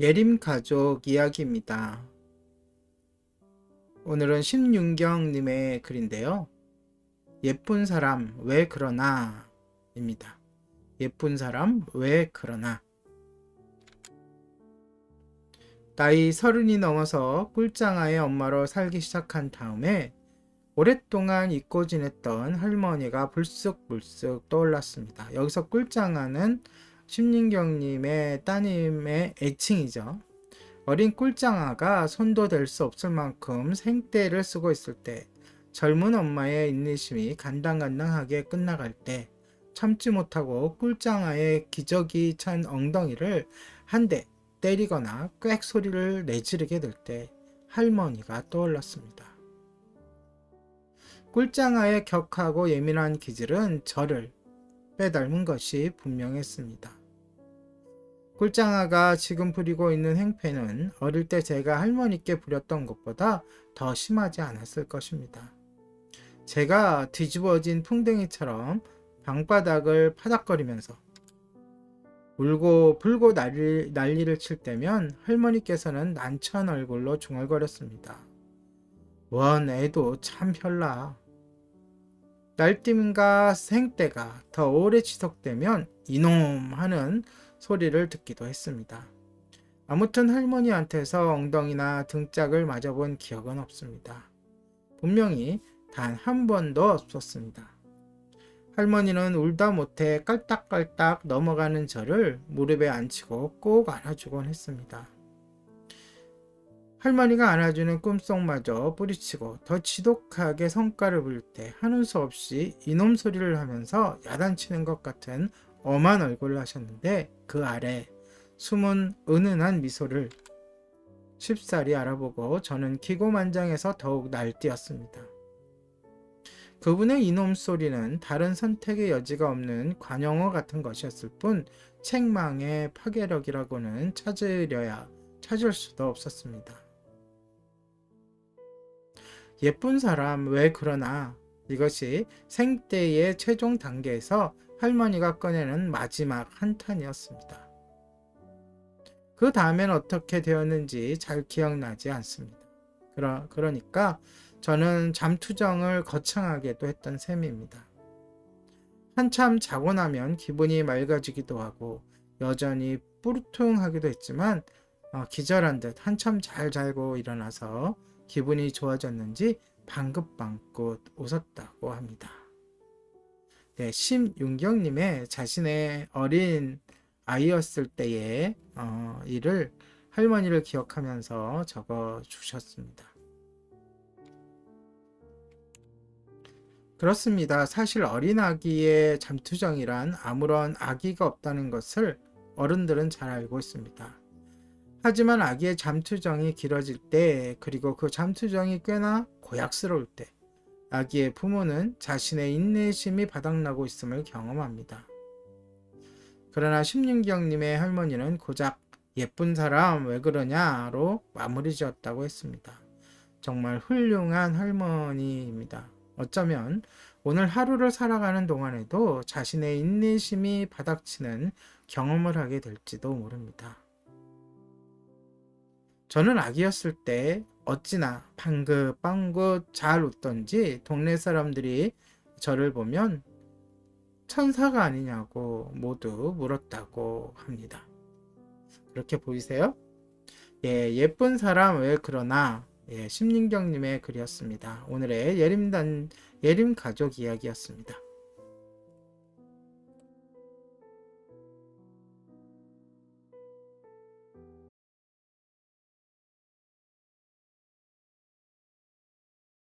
예림 가족 이야기입니다. 오늘은 심윤경님의 글인데요. 예쁜 사람 왜 그러나 입니다. 예쁜 사람 왜 그러나 나이 서른이 넘어서 꿀장아의 엄마로 살기 시작한 다음에 오랫동안 잊고 지냈던 할머니가 불쑥불쑥 떠올랐습니다. 여기서 꿀장아는 심민경님의 따님의 애칭이죠. 어린 꿀장아가 손도 댈 수 없을 만큼 생떼를 쓰고 있을 때 젊은 엄마의 인내심이 간당간당하게 끝나갈 때 참지 못하고 꿀장아의 기저귀 찬 엉덩이를 한 대 때리거나 꽥 소리를 내지르게 될 때 할머니가 떠올랐습니다. 꿀장아의 격하고 예민한 기질은 저를 빼닮은 것이 분명했습니다. 꿀장아가 지금 부리고 있는 행패는 어릴 때 제가 할머니께 부렸던 것보다 더 심하지 않았을 것입니다. 제가 뒤집어진 풍뎅이처럼 방바닥을 파닥거리면서 울고 불고 난리, 난리를 칠 때면 할머니께서는 난처한 얼굴로 중얼거렸습니다. 원 애도 참 별나. 날뛰음과 생때가 더 오래 지속되면 이놈 하는 소리를 듣기도 했습니다. 아무튼 할머니한테서 엉덩이나 등짝을 맞아본 기억은 없습니다. 분명히 단 한 번도 없었습니다. 할머니는 울다 못해 깔딱깔딱 넘어가는 저를 무릎에 앉히고 꼭 안아주곤 했습니다. 할머니가 안아주는 꿈속마저 뿌리치고 더 지독하게 성과를 부릴 때 하는 수 없이 이놈 소리를 하면서 야단치는 것 같은 엄한 얼굴을 하셨는데 그 아래 숨은 은은한 미소를 쉽사리 알아보고 저는 기고만장해서 더욱 날뛰었습니다. 그분의 이놈 소리는 다른 선택의 여지가 없는 관용어 같은 것이었을 뿐 책망의 파괴력이라고는 찾으려야 찾을 수도 없었습니다. 예쁜 사람 왜 그러나 이것이 생때의 최종 단계에서 할머니가 꺼내는 마지막 한탄이었습니다. 그 다음엔 어떻게 되었는지 잘 기억나지 않습니다. 그러, 그러니까 저는 잠투정을 거창하게도 했던 셈입니다. 한참 자고 나면 기분이 맑아지기도 하고 여전히 뿌르퉁하기도 했지만 어, 기절한 듯 한참 잘 자고 일어나서 기분이 좋아졌는지 방긋방긋 웃었다고 합니다. 네, 심윤경님의 자신의 어린 아이였을 때의 어, 일을 할머니를 기억하면서 적어 주셨습니다. 그렇습니다. 사실 어린 아기의 잠투정이란 아무런 아기가 없다는 것을 어른들은 잘 알고 있습니다. 하지만 아기의 잠투정이 길어질 때, 그리고 그 잠투정이 꽤나 고약스러울 때, 아기의 부모는 자신의 인내심이 바닥나고 있음을 경험합니다. 그러나 심윤경님의 할머니는 고작 예쁜 사람 왜 그러냐로 마무리 지었다고 했습니다. 정말 훌륭한 할머니입니다. 어쩌면 오늘 하루를 살아가는 동안에도 자신의 인내심이 바닥치는 경험을 하게 될지도 모릅니다. 저는 아기였을 때 어찌나 방긋방긋 잘 웃던지 동네 사람들이 저를 보면 천사가 아니냐고 모두 물었다고 합니다. 그렇게 보이세요? 예, 예쁜 사람 왜 그러나 예, 심민경님의 글이었습니다. 오늘의 예림단 예림 가족 이야기였습니다.